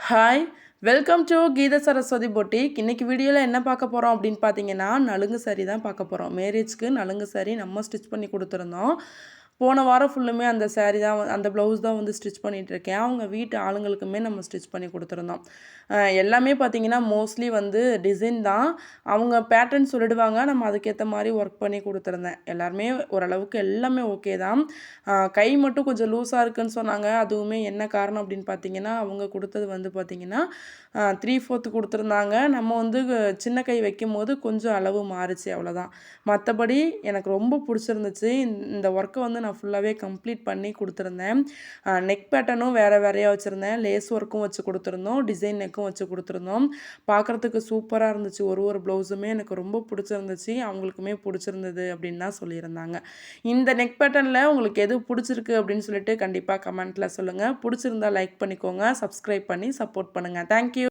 Hi welcome to Geetha Saraswati boutique இன்னைக்கு வீடியோவில் என்ன பார்க்க போகிறோம் அப்படின்னு பார்த்தீங்கன்னா நலுங்கு சரி தான் பார்க்க போகிறோம் மேரேஜ்க்கு நலுங்கு சரி நம்ம ஸ்டிச் பண்ணி கொடுத்துருந்தோம். போன வாரம் ஃபுல்லுமே அந்த சேரீ தான் அந்த ப்ளவுஸ் தான் வந்து ஸ்டிச் பண்ணிகிட்ருக்கேன் அவங்க வீட்டு ஆளுங்களுக்குமே நம்ம ஸ்டிச் பண்ணி கொடுத்துருந்தோம். எல்லாமே பார்த்தீங்கன்னா மோஸ்ட்லி வந்து டிசைன் தான். அவங்க பேட்டர்ன் சொல்லிடுவாங்க. நம்ம அதுக்கேற்ற மாதிரி ஒர்க் பண்ணி கொடுத்துருந்தேன். எல்லாருமே ஓரளவுக்கு எல்லாமே ஓகே தான். கை மட்டும் கொஞ்சம் லூஸாக இருக்குன்னு சொன்னாங்க. அதுவுமே என்ன காரணம் அப்படின்னு பார்த்தீங்கன்னா அவங்க கொடுத்தது வந்து பார்த்திங்கன்னா த்ரீ ஃபோர்த்து கொடுத்துருந்தாங்க. நம்ம வந்து சின்ன கை வைக்கும் போது கொஞ்சம் அளவு மாறுச்சு அவ்வளோதான் மற்றபடி எனக்கு ரொம்ப பிடிச்சிருந்துச்சு. இந்த- ஒர்க்கை வந்து நான் நான் ஃபுல்லாகவே கம்ப்ளீட் பண்ணி கொடுத்துருந்தேன். நெக் பேட்டர்னும் வேறு வேறையாக வச்சுருந்தேன். லேஸ் ஒர்க்கும் வச்சு கொடுத்துருந்தோம். டிசைன் நெக்கும் வச்சு கொடுத்துருந்தோம். பார்க்குறதுக்கு சூப்பராக இருந்துச்சு. ஒரு ஒரு ப்ளவுஸுமே எனக்கு ரொம்ப பிடிச்சிருந்துச்சு. அவங்களுக்குமே பிடிச்சிருந்தது அப்படின்னு தான் சொல்லியிருந்தாங்க. இந்த நெக் பேட்டர்னில் உங்களுக்கு எது பிடிச்சிருக்கு அப்படின்னு சொல்லிட்டு கண்டிப்பாக கமெண்ட்டில் சொல்லுங்கள் பிடிச்சிருந்தா லைக் பண்ணிக்கோங்க. சப்ஸ்கிரைப் பண்ணி சப்போர்ட் பண்ணுங்கள் தேங்க்யூ